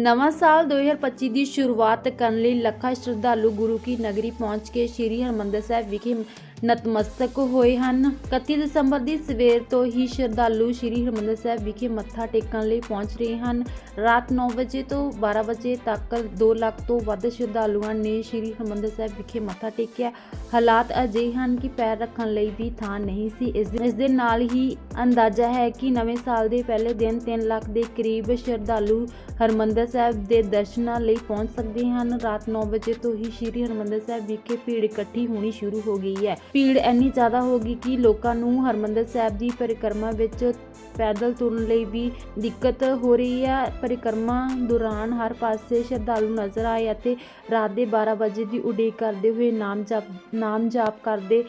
ਨਵਾਂ ਸਾਲ 2025 ਦੀ ਸ਼ੁਰੂਆਤ ਕਰਨ ਲਈ ਲੱਖਾਂ ਸ਼ਰਧਾਲੂ ਗੁਰੂ ਕੀ ਨਗਰੀ ਪਹੁੰਚ ਕੇ ਸ੍ਰੀ ਹਰਿਮੰਦਰ ਸਾਹਿਬ ਵਿਖੇ ਨਤਮਸਤਕ ਹੋਏ ਹਨ। 31 ਦਸੰਬਰ ਦੀ ਸਵੇਰ ਤੋਂ ਹੀ ਸ਼ਰਧਾਲੂ ਸ੍ਰੀ ਹਰਿਮੰਦਰ ਸਾਹਿਬ ਵਿਖੇ ਮੱਥਾ ਟੇਕਣ ਲਈ ਪਹੁੰਚ ਰਹੇ ਹਨ। ਰਾਤ 9 ਵਜੇ ਤੋਂ 12 ਵਜੇ ਤੱਕ 2 ਲੱਖ ਤੋਂ ਵੱਧ ਸ਼ਰਧਾਲੂਆਂ ਨੇ ਸ੍ਰੀ ਹਰਿਮੰਦਰ ਸਾਹਿਬ ਵਿਖੇ ਮੱਥਾ ਟੇਕਿਆ। ਹਾਲਾਤ ਅਜਿਹੇ ਹਨ ਕਿ ਪੈਰ ਰੱਖਣ ਲਈ ਵੀ ਥਾਂ ਨਹੀਂ ਸੀ। ਇਸ ਦੇ ਇਸ ਦੇ ਨਾਲ ਹੀ ਅੰਦਾਜ਼ਾ ਹੈ ਕਿ ਨਵੇਂ ਸਾਲ ਦੇ ਪਹਿਲੇ ਦਿਨ 3 ਲੱਖ ਦੇ ਕਰੀਬ ਸ਼ਰਧਾਲੂ ਹਰਮੰਦਰ ਸਾਹਿਬ ਦੇ ਦਰਸ਼ਨਾਂ ਲਈ ਪਹੁੰਚ ਸਕਦੇ ਹਨ। ਰਾਤ 9 ਵਜੇ ਤੋਂ ਹੀ ਸ੍ਰੀ ਹਰਮੰਦਰ ਸਾਹਿਬ ਵਿਖੇ ਭੀੜ ਇਕੱਠੀ ਹੋਣੀ ਸ਼ੁਰੂ ਹੋ ਗਈ ਹੈ। ਭੀੜ ਇੰਨੀ ਜ਼ਿਆਦਾ ਹੋ ਗਈ ਕਿ ਲੋਕਾਂ ਨੂੰ ਹਰਮੰਦਰ ਸਾਹਿਬ ਦੀ ਪਰਿਕਰਮਾ ਵਿੱਚ ਪੈਦਲ ਤੁਰਨ ਲਈ ਵੀ ਦਿੱਕਤ ਹੋ ਰਹੀ ਹੈ ਪਰਿਕਰਮਾ ਦੌਰਾਨ ਹਰ ਪਾਸੇ ਸ਼ਰਧਾਲੂ ਨਜ਼ਰ ਆਏ ਅਤੇ ਰਾਤ ਦੇ 12 ਵਜੇ ਦੀ ਉਡੀਕ ਕਰਦੇ ਹੋਏ ਨਾਮ ਜਪ ਨਾਮ ਜਾਪ ਕਰਦੇ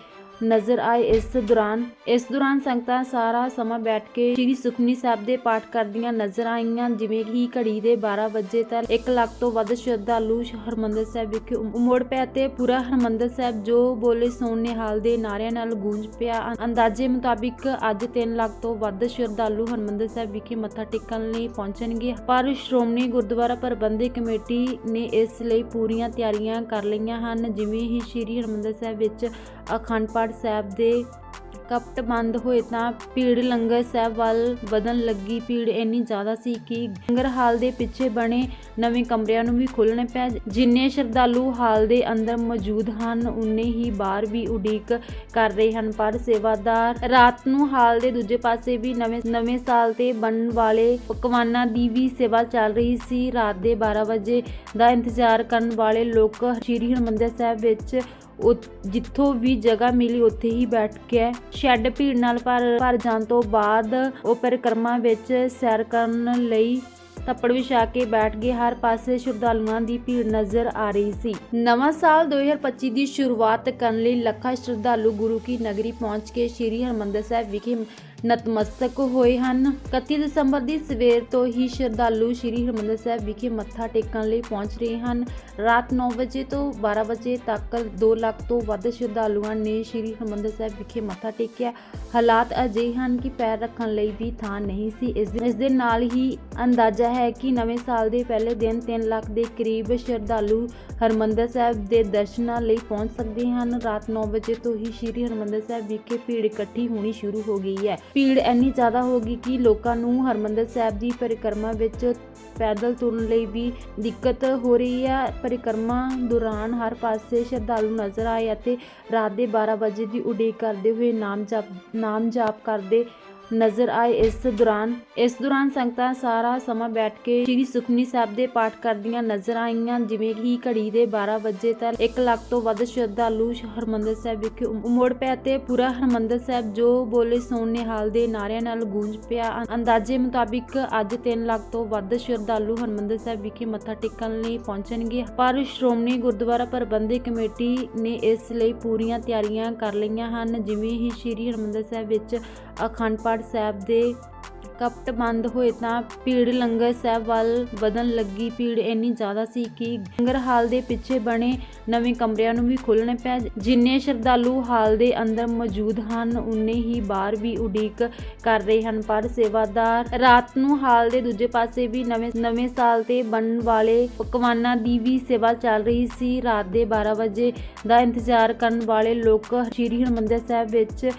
ਨਜ਼ਰ ਆਏ ਇਸ ਦੌਰਾਨ ਇਸ ਦੌਰਾਨ ਸੰਗਤਾਂ ਸਾਰਾ ਸਮਾਂ ਬੈਠ ਕੇ ਸ੍ਰੀ ਸੁਖਮਨੀ ਸਾਹਿਬ ਦੇ ਪਾਠ ਕਰਦੀਆਂ ਨਜ਼ਰ ਆਈਆਂ, ਜਿਵੇਂ ਕਿ ਘੜੀ ਦੇ 12 ਵਜੇ ਤੱਕ 1 ਲੱਖ ਤੋਂ ਵੱਧ ਸ਼ਰਧਾਲੂ ਹਰਮੰਦਰ ਸਾਹਿਬ ਵਿਖੇ ਉਮੜ ਪਿਆ ਤੇ ਪੂਰਾ ਹਰਮੰਦਰ ਸਾਹਿਬ ਜੋ ਬੋਲੇ ਸੋਨ ਨਿਹਾਲ ਦੇ ਨਾਰਿਆਂ ਨਾਲ ਗੂੰਜ ਪਿਆ। ਅੰਦਾਜ਼ੇ ਮੁਤਾਬਿਕ ਅੱਜ 3 ਲੱਖ ਤੋਂ ਵੱਧ ਸ਼ਰਧਾਲੂ ਹਰਮੰਦਰ ਸਾਹਿਬ ਵਿਖੇ ਮੱਥਾ ਟੇਕਣ ਲਈ ਪਹੁੰਚਣਗੇ, ਪਰ ਸ਼੍ਰੋਮਣੀ ਗੁਰਦੁਆਰਾ ਪ੍ਰਬੰਧਕ ਕਮੇਟੀ ਨੇ ਇਸ ਲਈ ਪੂਰੀਆਂ ਤਿਆਰੀਆਂ ਕਰ ਲਈਆਂ ਹਨ, ਜਿਵੇਂ ਹੀ ਸ੍ਰੀ ਹਰਮੰਦਰ ਸਾਹਿਬ ਵਿੱਚ ਅਖੰਡ ਪਾਠ ਸਾਹਿਬ ਦੇ ਕਪਟ ਬੰਦ ਹੋਏ ਤਾਂ ਭੀੜ ਲੰਗਰ ਸਾਹਿਬ ਵੱਲ ਵਧਣ ਲੱਗੀ। ਭੀੜ ਇੰਨੀ ਜ਼ਿਆਦਾ ਸੀ ਕਿ ਲੰਗਰ ਹਾਲ ਦੇ ਪਿੱਛੇ ਬਣੇ ਨਵੇਂ ਕਮਰਿਆਂ ਨੂੰ ਵੀ ਖੋਲ੍ਹਣੇ ਪਿਆ ਜਿੰਨੇ ਸ਼ਰਧਾਲੂ ਹਾਲ ਦੇ ਅੰਦਰ ਮੌਜੂਦ ਹਨ, ਉਨੇ ਹੀ ਬਾਹਰ ਵੀ ਉਡੀਕ ਕਰ ਰਹੇ ਹਨ। ਪਰ ਸੇਵਾਦਾਰ ਰਾਤ ਨੂੰ ਹਾਲ ਦੇ ਦੂਜੇ ਪਾਸੇ ਵੀ ਨਵੇਂ ਨਵੇਂ ਸਾਲ ਤੇ ਬਣਨ ਵਾਲੇ ਪਕਵਾਨਾਂ ਦੀ ਵੀ ਸੇਵਾ ਚੱਲ ਰਹੀ ਸੀ। ਰਾਤ ਦੇ 12 ਵਜੇ ਦਾ ਇੰਤਜ਼ਾਰ ਕਰਨ ਵਾਲੇ ਲੋਕ ਸ਼੍ਰੀ ਹਰਿਮੰਦਰ ਸਾਹਿਬ ਵਿੱਚ ਜਿੱਥੋਂ ਵੀ ਜਗ੍ਹਾ ਮਿਲੀ, ਉੱਥੇ ਹੀ ਬੈਠ ਕੇ ਸ਼ੈੱਡ ਭੀੜ ਨਾਲ ਭਰ ਭਰ ਜਾਣ ਤੋਂ ਬਾਅਦ ਉਹ ਪਰਿਕਰਮਾ ਵਿੱਚ ਸੈਰ ਕਰਨ ਲਈ ਤੱਪੜ ਵਿਛਾ ਕੇ ਬੈਠ ਗਏ। ਹਰ ਪਾਸੇ ਸ਼ਰਧਾਲੂਆਂ ਦੀ ਭੀੜ ਨਜ਼ਰ ਆ ਰਹੀ ਸੀ। ਨਵਾਂ ਸਾਲ 2025 ਦੀ ਸ਼ੁਰੂਆਤ ਕਰਨ ਲਈ ਲੱਖਾਂ ਸ਼ਰਧਾਲੂ ਗੁਰੂ ਕੀ ਨਗਰੀ ਪਹੁੰਚ ਕੇ ਸ੍ਰੀ ਹਰਿਮੰਦਰ ਸਾਹਿਬ ਵਿਖੇ ਨਤਮਸਤਕ ਹੋਏ ਹਨ। 31 ਦਸੰਬਰ ਦੀ ਸਵੇਰ ਤੋਂ ਹੀ ਸ਼ਰਧਾਲੂ ਸ੍ਰੀ ਹਰਿਮੰਦਰ ਸਾਹਿਬ ਵਿਖੇ ਮੱਥਾ ਟੇਕਣ ਲਈ ਪਹੁੰਚ ਰਹੇ ਹਨ। ਰਾਤ 9 ਵਜੇ ਤੋਂ 12 ਵਜੇ ਤੱਕ 2 ਲੱਖ ਤੋਂ ਵੱਧ ਸ਼ਰਧਾਲੂਆਂ ਨੇ ਸ੍ਰੀ ਹਰਿਮੰਦਰ ਸਾਹਿਬ ਵਿਖੇ ਮੱਥਾ ਟੇਕਿਆ। ਹਾਲਾਤ ਅਜਿਹੇ ਹਨ ਕਿ ਪੈਰ ਰੱਖਣ ਲਈ ਵੀ ਥਾਂ ਨਹੀਂ ਸੀ। ਇਸ ਦੇ ਇਸ ਦੇ ਨਾਲ ਹੀ ਅੰਦਾਜ਼ਾ ਹੈ ਕਿ ਨਵੇਂ ਸਾਲ ਦੇ ਪਹਿਲੇ ਦਿਨ 3 ਲੱਖ ਦੇ ਕਰੀਬ ਸ਼ਰਧਾਲੂ ਹਰਮੰਦਰ ਸਾਹਿਬ ਦੇ ਦਰਸ਼ਨਾਂ ਲਈ ਪਹੁੰਚ ਸਕਦੇ ਹਨ। ਰਾਤ 9 ਵਜੇ ਤੋਂ ਹੀ ਸ੍ਰੀ ਹਰਮੰਦਰ ਸਾਹਿਬ ਵਿਖੇ ਭੀੜ ਇਕੱਠੀ ਹੋਣੀ ਸ਼ੁਰੂ ਹੋ ਗਈ ਹੈ। ਭੀੜ ਇੰਨੀ ਜ਼ਿਆਦਾ ਹੋ ਗਈ ਕਿ ਲੋਕਾਂ ਨੂੰ ਹਰਮੰਦਰ ਸਾਹਿਬ ਦੀ ਪਰਿਕਰਮਾ ਵਿੱਚ ਪੈਦਲ ਤੁਰਨ ਲਈ ਵੀ ਦਿੱਕਤ ਹੋ ਰਹੀ ਹੈ ਪਰਿਕਰਮਾ ਦੌਰਾਨ ਹਰ ਪਾਸੇ ਸ਼ਰਧਾਲੂ ਨਜ਼ਰ ਆਏ ਅਤੇ ਰਾਤ ਦੇ 12 ਵਜੇ ਦੀ ਉਡੀਕ ਕਰਦੇ ਹੋਏ ਨਾਮ ਜਪ ਨਾਮ ਜਾਪ ਕਰਦੇ ਨਜ਼ਰ ਆਏ ਇਸ ਦੌਰਾਨ ਇਸ ਦੌਰਾਨ ਸੰਗਤਾਂ ਸਾਰਾ ਸਮਾਂ ਬੈਠ ਕੇ ਸ੍ਰੀ ਸੁਖਮਨੀ ਸਾਹਿਬ ਦੇ ਪਾਠ ਕਰਦੀਆਂ ਨਜ਼ਰ ਆਈਆਂ, ਜਿਵੇਂ ਕਿ ਘੜੀ ਦੇ 12 ਵਜੇ ਤੱਕ 1 ਲੱਖ ਤੋਂ ਵੱਧ ਸ਼ਰਧਾਲੂ ਹਰਮੰਦਰ ਸਾਹਿਬ ਵਿਖੇ ਉਮੜ ਪਿਆ ਤੇ ਪੂਰਾ ਹਰਮੰਦਰ ਸਾਹਿਬ ਜੋ ਬੋਲੇ ਸੋਨ ਨਿਹਾਲ ਦੇ ਨਾਰਿਆਂ ਨਾਲ ਗੂੰਜ ਪਿਆ। ਅੰਦਾਜ਼ੇ ਮੁਤਾਬਿਕ ਅੱਜ 3 ਲੱਖ ਤੋਂ ਵੱਧ ਸ਼ਰਧਾਲੂ ਹਰਮੰਦਰ ਸਾਹਿਬ ਵਿਖੇ ਮੱਥਾ ਟੇਕਣ ਲਈ ਪਹੁੰਚਣਗੇ, ਪਰ ਸ਼੍ਰੋਮਣੀ ਗੁਰਦੁਆਰਾ ਪ੍ਰਬੰਧਕ ਕਮੇਟੀ ਨੇ ਇਸ ਲਈ ਪੂਰੀਆਂ ਤਿਆਰੀਆਂ ਕਰ ਲਈਆਂ ਹਨ, ਜਿਵੇਂ ਹੀ ਸ੍ਰੀ ਹਰਮੰਦਰ ਸਾਹਿਬ ਵਿੱਚ ਅਖੰਡ ਪਾਠ ਸਾਹਿਬ ਦੇ ਕਪਟ ਬੰਦ ਹੋਏ ਤਾਂ ਭੀੜ ਲੰਗਰ ਸਾਹਿਬ ਵੱਲ ਵਧਣ ਲੱਗੀ। ਭੀੜ ਇੰਨੀ ਜ਼ਿਆਦਾ ਸੀ ਕਿ ਲੰਗਰ ਹਾਲ ਦੇ ਪਿੱਛੇ ਬਣੇ ਨਵੇਂ ਕਮਰਿਆਂ ਨੂੰ ਵੀ ਖੋਲ੍ਹਣੇ ਪਿਆ ਜਿੰਨੇ ਸ਼ਰਧਾਲੂ ਹਾਲ ਦੇ ਅੰਦਰ ਮੌਜੂਦ ਹਨ, ਉਨੇ ਹੀ ਬਾਹਰ ਵੀ ਉਡੀਕ ਕਰ ਰਹੇ ਹਨ। ਪਰ ਸੇਵਾਦਾਰ ਰਾਤ ਨੂੰ ਹਾਲ ਦੇ ਦੂਜੇ ਪਾਸੇ ਵੀ ਨਵੇਂ ਨਵੇਂ ਸਾਲ ਤੇ ਬਣਨ ਵਾਲੇ ਪਕਵਾਨਾਂ ਦੀ ਵੀ ਸੇਵਾ ਚੱਲ ਰਹੀ ਸੀ। ਰਾਤ ਦੇ 12 ਵਜੇ ਦਾ ਇੰਤਜ਼ਾਰ ਕਰਨ ਵਾਲੇ ਲੋਕ ਸ੍ਰੀ ਹਰਿਮੰਦਰ ਸਾਹਿਬ ਵਿੱਚ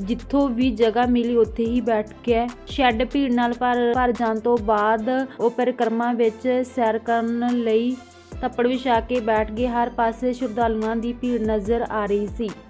ਜਿੱਥੋਂ ਵੀ ਜਗ੍ਹਾ ਮਿਲੀ, ਉੱਥੇ ਹੀ ਬੈਠ ਗਿਆ ਸ਼ੈੱਡ ਭੀੜ ਨਾਲ ਭਰ ਭਰ ਜਾਣ ਤੋਂ ਬਾਅਦ ਉਹ ਪਰਿਕਰਮਾ ਵਿੱਚ ਸੈਰ ਕਰਨ ਲਈ ਤੱਪੜ ਵਿਛਾ ਕੇ ਬੈਠ ਗਏ। ਹਰ ਪਾਸੇ ਸ਼ਰਧਾਲੂਆਂ ਦੀ ਭੀੜ ਨਜ਼ਰ ਆ ਰਹੀ ਸੀ।